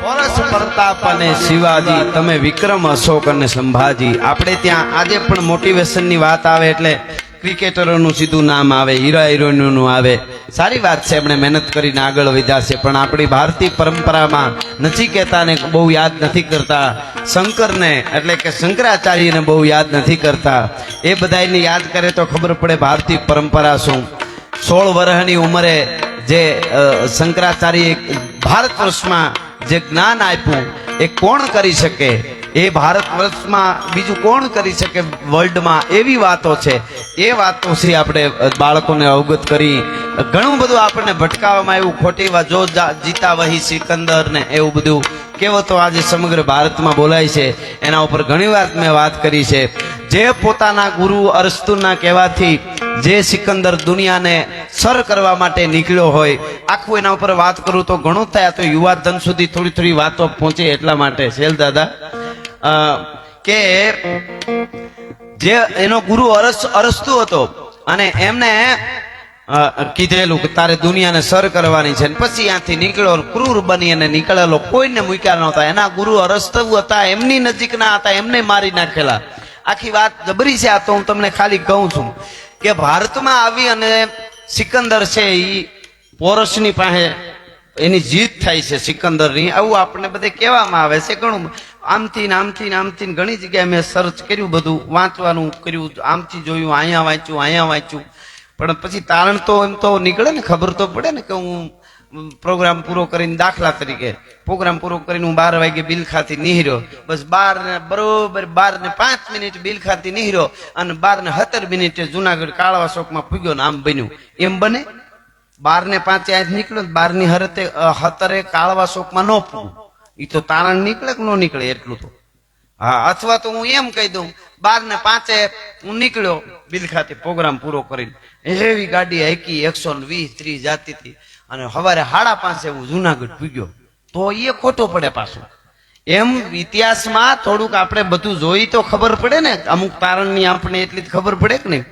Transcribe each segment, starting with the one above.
પ્રતાપ અને શિવાજી? તમે વિક્રમ, અશોક અને સંભાજી. આપણે ત્યાં આજે પણ મોટિવેશનની વાત આવે એટલે ક્રિકેટરોનું સીધું નામ આવે, હીરા હિરોઈનનું આવે. સારી વાત છે, એમણે મહેનત કરીને આગળ વધ્યા છે, પણ આપણી ભારતીય પરંપરામાં નચિકેતાને બહુ યાદ નથી કરતા. શંકરને, એટલે કે શંકરાચાર્યને બહુ યાદ નથી કરતા. એ બધાને યાદ કરે તો ખબર પડે ભારતીય પરંપરા શું. સોળ વર્ષની ઉંમરે જે શંકરાચાર્ય ભારત વર્ષમાં જે જ્ઞાન આપ્યું, એ કોણ કરી શકે? એ ભારત વર્ષમાં બીજું કોણ કરી શકે વર્લ્ડમાં? એવી વાતો છે. એ વાતોથી આપણે બાળકોને અવગત કરી ઘણું બધું આપણને ભટકાવવામાં આવ્યું. ખોટી વાત જો જીતા વહી સિકંદર ને એવું બધું કહેવતો આજે સમગ્ર ભારતમાં બોલાય છે. એના ઉપર ઘણી વાર મેં વાત કરી છે. જે પોતાના ગુરુ અરસ્તુના કહેવાથી જે સિકંદર દુનિયાને સર કરવા માટે નીકળ્યો હોય, આખું એના ઉપર વાત કરું તો ઘણું થાય. તો યુવા ધન સુધી થોડી થોડી વાતો પહોંચે એટલા માટે. શેલ દાદા કે જે એનો ગુરુ અરસ, અરસ્તુ હતો અને એમને કીધેલું કે તારે દુનિયાને સર કરવાની છે પછી ત્યાંથી નીકળ્યો ક્રૂર બની અને નીકળેલો. કોઈને મૂક્યા નહોતા. એના ગુરુ અરસ્તવ હતા, એમની નજીકના હતા, એમને મારી નાખેલા. આખી વાત જબરી છે. આ તો હું તમને ખાલી કહું છું. કે ભારતમાં આવી અને સિકંદર છે એ પોરસની પાસે એની જીત થાય છે સિકંદરની. આવું આપણને બધે કહેવામાં આવે છે ઘણું. આમથી આમથી આમથી ઘણી જગ્યાએ મેં સર્ચ કર્યું બધું, વાંચવાનું કર્યું, આમથી જોયું, અહીંયા વાંચ્યું અહીંયા વાંચ્યું. પણ પછી તારણ તો એમ તો નીકળે ને, ખબર તો પડે ને કે હું પ્રોગ્રામ પૂરો કરીને દાખલા તરીકે. પ્રોગ્રામ પૂરો કરીને હું બાર વાગે બિલખાથી નીહર્યો. બસ બાર ને બરોબર બાર ને પાંચ મિનિટ બિલખાથી નીહર્યો અને બાર ને સત્તર મિનિટે જુનાગઢ કાળવા ચોકમાં પૂગ્યો ને આમ બન્યું. એમ બને? બાર ને પાંચે આજ નીકળ્યો બારની હરતે હતરે કાળવા ચોકમાં ન પૂગું એ તો તારણ નીકળે કે ન નીકળે એટલું તો. હા, અથવા તો હું એમ કહી દઉં બાર ને પાંચે હું નીકળ્યો, બિલ ખાતે પ્રોગ્રામ પૂરો કરીને. એવી ગાડી હાકી, એકસો વીસ ત્રીસ જાતી હતી. અને સવારે હાડા પાસે હું જુનાગઢ પૂગ્યો. તો એ ખોટો પડે પાછો. એમ ઇતિહાસમાં થોડુંક આપણે બધું જોઈ તો ખબર પડે ને, અમુક તારણની આપણે એટલી જ ખબર પડે કે નહીં?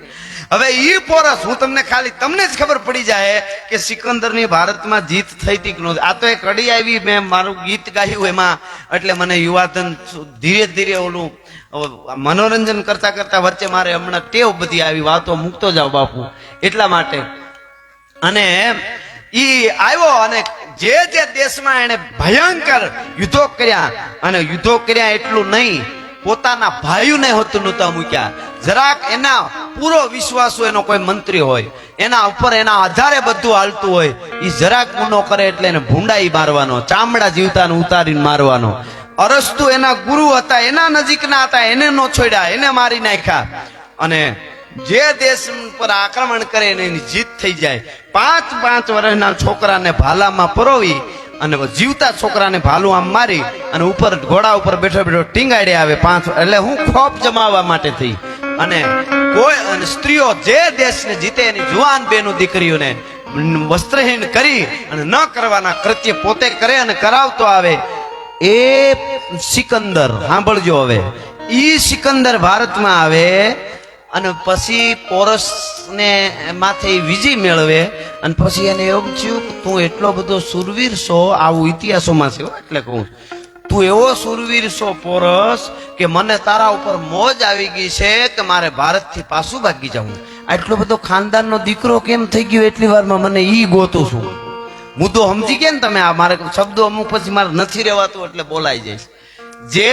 હવે એ પોરસ હું તમને ખાલી તમને જ ખબર પડી જાય કે સિકંદરની ભારતમાં જીત થઈ હતી કે આ તો એ કડી આવી મેં મારું ગીત ગાયું એમાં, એટલે મને યુવાધન ધીરે ધીરે ઓલું મનોરંજન કરતા કરતા વચ્ચે મારે હમણાં ટેવ બધી આવી, વાતો મૂકતો જાવ બાપુ, એટલા માટે. અને ઈ આવ્યો અને જે જે દેશમાં એને ભયંકર યુદ્ધો કર્યા અને યુદ્ધો કર્યા એટલું નહીં, પોતાના ભાઈઓને હોતું નતા મૂક્યા. જરાક એના પૂરો વિશ્વાસ એનો કોઈ મંત્રી હોય, એના ઉપર એના આધારે બધું હાલતું હોય એ જરાક ગુનો કરે એટલે એને ભૂંડાઈ મારવાનો, ચામડા જીવતાને ઉતારીને મારવાનો. અરસ્તુ એના ગુરુ હતા, એના નજીકના હતા, એને નો છોડ્યા, એને મારી નાખ્યા. અને જે દેશ પર આક્રમણ કરે એને જીત થઈ જાય. પાંચ પાંચ વર્ષના છોકરાને ભાલામાં પરોવી અને જીવતા છોકરાને ભાલું આમ મારી અને ઉપર ઘોડા ઉપર બેઠો બેઠો ટીંગાડે આવે પાંચ એટલે હું ખોફ જમાવવા માટે થઈ. અને કોઈ અને સ્ત્રીઓ જે દેશને જીતે એની જુવાન બેનું દીકરીઓને વસ્ત્રહીન કરી અને ન કરવાના કૃત્ય પોતે કરે અને કરાવતો આવે. એ સિકંદર, સાંભળજો હવે. ઈ સિકંદર ભારતમાં આવે અને પછી પોરસને માથે ઈ વિજય મેળવે અને પછી એને એવું થયું કે તું એટલો બધો સુરવીર છો આવું ઇતિહાસોમાં છે એટલે કહું તું એવો સુરવીર છો પોરસ કે મને તારા ઉપર મોજ આવી ગઈ છે કે મારે ભારતથી પાછું ભાગી જવું. આટલો બધો ખાનદાનનો દીકરો કેમ થઈ ગયો એટલી વારમાં મને ઈ ગોતું છું. મુદ્દો સમજી ગયા ને તમે આ મારે શબ્દો અમુક પછી મારે નથી રહેવાતું એટલે બોલાઈ જઈશ. જે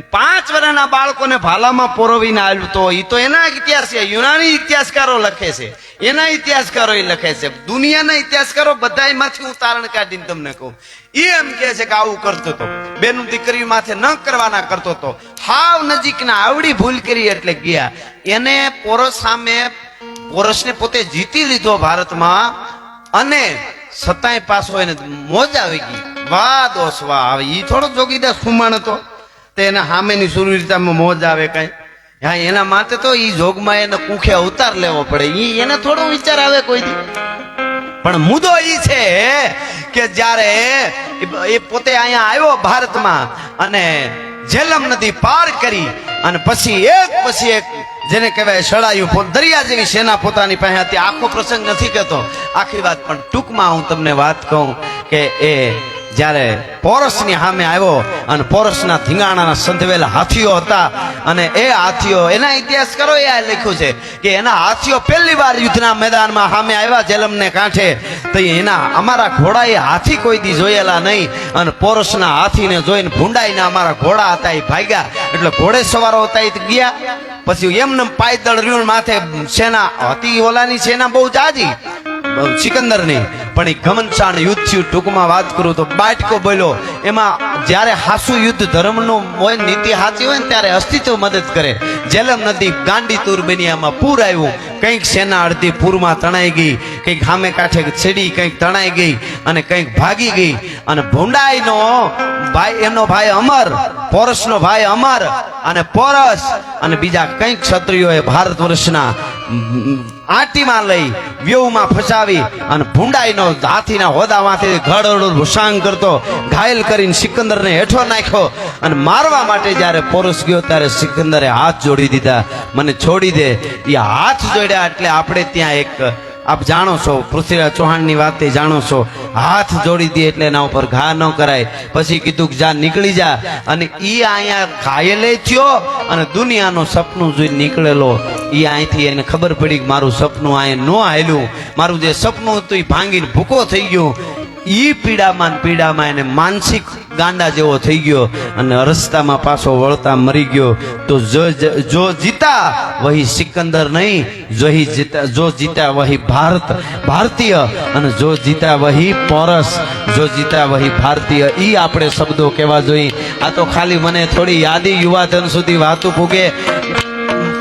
પાંચ વર્ષના બાળકોને ભાલામાં પોરવીને આવ્યું તો એ તો એના ઇતિહાસ છે. યુનાની ઇતિહાસકારો લખે છે. એના ઇતિહાસકારો એ લખે છે. દુનિયાના ઇતિહાસકારો બધા એમાંથી તારણ કાઢીને તમને કહું. એ એમ કહે છે કે આવું કરતો હતો બેનું દીકરી માથે ન કરવાના કરતો હતો હાવ નજીકના આવડી ભૂલ કરી એટલે ગયા. એને પોરસ સામે પોરસને પોતે જીતી લીધો ભારતમાં અને છતાંય પાછો એને મોજ આવી ગઈ. વાહ દોસ વાહ. આવે એ થોડો જોગીદાસ ખુમાણ હતો. તે એના સામેની સુરવીરતામાં મોજ આવે કઈ? હા, એના માટે તો એ જોગમાં એને કુખે અવતાર લેવો પડે. એ એને થોડો વિચાર આવે કોઈ દી પણ મુદ્દો એ છે કે જ્યારે એ- પોતે અહીંયા આવ્યો ભારતમાં અને ઝેલમ નદી પાર કરી અને પછી એક પછી એક જેને કહેવાય સળાયું દરિયા જેવી સેના પોતાની પાસે હતી. આખો પ્રસંગ નથી કહેતો. આખી વાત પણ ટૂંકમાં હું તમને વાત કહું કે એ જ્યારે પોરસની સામે આવ્યો અને પોરસના ધીંગાણાના સંધવેલા હાથીઓ હતા અને એ હાથીઓ, એના ઇતિહાસ કરો, એ લખ્યું છે કે એના હાથીઓ પહેલી વાર યુદ્ધના મેદાનમાં સામે આવ્યા જેલમને કાંઠે. તો એના, અમારા ઘોડાએ હાથી કોઈ દી જોયેલા નહીં અને પોરસના હાથીને જોઈને ભૂંડાઈને અમારા ઘોડા હતા એ ભાગ્યા. એટલે ઘોડે સવારો હતા એ ગયા. પછી એમને પાયદળ રહ્યું માથે સેના હતી ઓલાની, સેના બહુ જાજી સિકંદરની. પણ એ ઘમનસાણ યુદ્ધ થયું, ટૂંકમાં વાત કરું તો બાટકો બોલ્યો, એમાં જ્યારે હાસુ યુદ્ધ ધર્મનું હોય નીતિ હાચી હોય ને ત્યારે અસ્તિત્વ મદદ કરે. જેલમ નદી ગાંડી તૂર બની એમાં પૂર આવ્યું. કંઈક સેના અડધી પૂરમાં તણાઈ ગઈ, કંઈક સામે કાંઠે છેડી કંઈક તણાઈ ગઈ અને કંઈક ભાગી ગઈ. અને ભૂંડાઈનો ભાઈ એમનો ભાઈ અમર પોરસનો ભાઈ અમર અને પોરસ અને બીજા કંઈક ક્ષત્રિયોએ ભારત વર્ષના આટીમાં લઈ વ્યૂહમાં ફસાવી અને ભૂંડાઈનો હાથીના હોદામાંથી ઘડ ભૂસાંગ કરતો, ઘાયલ કરીને સિકંદરને હેઠો નાખ્યો અને મારવા માટે જ્યારે પોરસ ગયો ત્યારે સિકંદરે હાથ જોડી દીધા, મને છોડી દે એ હાથ જોડ્યા એટલે આપણે ત્યાં એક આપ જાણો છો, પૃથ્વીરાજ ચૌહાણની વાત એ જાણો છો. હાથ જોડી દે એટલે એના ઉપર ઘા ન કરાય. પછી કીધું કે જા, નીકળી જા. અને ઈ અહીંયા ઘાયલે થયો અને દુનિયાનું સપનું જોઈ નીકળેલો. ઈ અહીંથી એને ખબર પડી કે મારું સપનું અહીંયા ન હાલ્યું. મારું જે સપનું હતું એ ભાંગીને ભૂકો થઈ ગયું. ઈ પીડામાં પીડામાં એને માનસિક ગાંડા જેવો થઈ ગયો અને રસ્તામાં પાછો વળતા મરી ગયો. તો જો જીતા વહી સિકંદર નહીં, જો જીતા જો જીતા વહી ભારત, ભારતીય અને જો જીતા વહી પોરસ, જો જીતા વહી ભારતીય, ઈ આપણે શબ્દો કહેવા જોઈએ. આ તો ખાલી મને થોડી યાદી યુવાધન સુધી વાતું પૂગે.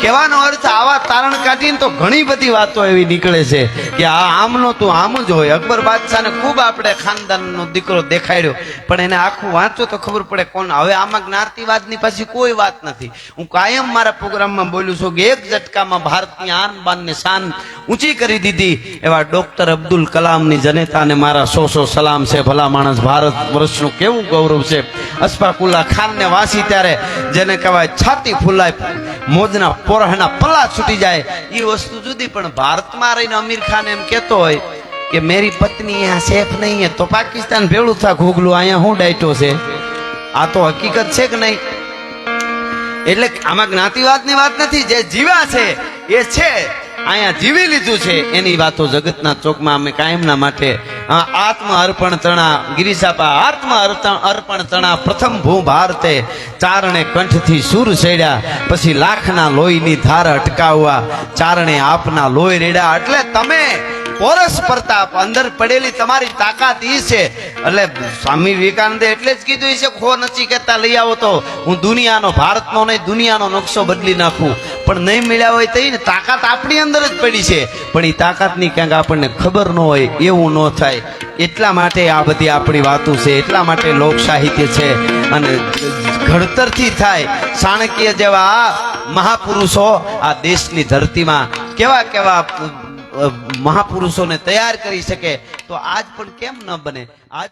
કહેવાનો અર્થ આવા તારણ કાઢીને તો ઘણી બધી વાતો એવી નીકળે છે કે આ આમનો તું આમ જ હોય. અકબર બાદશાહને ખૂબ આપણે ખાનદાનનો દીકરો દેખાડ્યો. પણ એને આખું વાંચો તો ખબર પડે કોણ. હવે આમાં જ્ઞાતિવાદની પાછી કોઈ વાત નથી. હું કાયમ મારા પ્રોગ્રામમાં બોલું છું કે એક ઝટકામાં ભારતની આન બાનને શાન ઊંચી કરી દીધી. એવા ડોક્ટર અબ્દુલ કલામની જનેતાને મારા સો સો સલામ છે. ભલા માણસ ભારત વર્ષનું કેવું ગૌરવ છે. અસ્ફાકુલ્લા ખાનને વાંચી ત્યારે જેને કહેવાય છાતી ફૂલાય મોજના પોરહના પલ્લા છૂટી જાય. એ વસ્તુ જુદી, પણ ભારતમાં રહીને અમીર ખાન એમ કહેતો હોય કે મેરી પત્ની અહીંયા સેફ નહીં તો પાકિસ્તાન ભેળું થા ઘૂગલું અહીંયા હું ડાયટો છે? આ તો હકીકત છે કે નહીં? એટલે આમાં જ્ઞાતિવાદની વાત નથી, જે જીવા છે, એ છે. અહીંયા જીવી લીધું છે. એની વાતો જગતના ચોકમાં અમે કાયમના માટે આત્મ અર્પણ તણા ગિરિશાપા આત્મ અર્પણ તણા પ્રથમ ભૂ ભારતે ચારણે કંઠથી સુર સેડ્યા પછી લાખના લોહીની ધાર અટકાવવા, ચારણે આપના લોહી રેડ્યા. એટલે તમે પોરસ પ્રતાપ અંદર પડેલી તમારી તાકાત ઈ છે. એટલે સ્વામી વિવેકાનંદે એટલે જ કીધું છે ખો નથી કહેતા લઈ આવો તો હું દુનિયાનો, ભારતનો નહીં, દુનિયાનો નકશો બદલી નાખું. પણ નહીં મળ્યા હોય તો ને તાકાત આપણી અંદર જ પડી છે. પણ એ તાકાતની ક્યાંક આપણને ખબર ન હોય, એવું ન થાય. એટલા માટે આ બધી આપણી વાતો છે, એટલા માટે લોક સાહિત્ય છે. અને ઘડતરથી થાય. ચાણક્ય જેવા મહાપુરુષો આ દેશની ધરતીમાં કેવા કેવા મહાપુરુષોને તૈયાર કરી શકે તો આજ પણ કેમ ન બને? આજ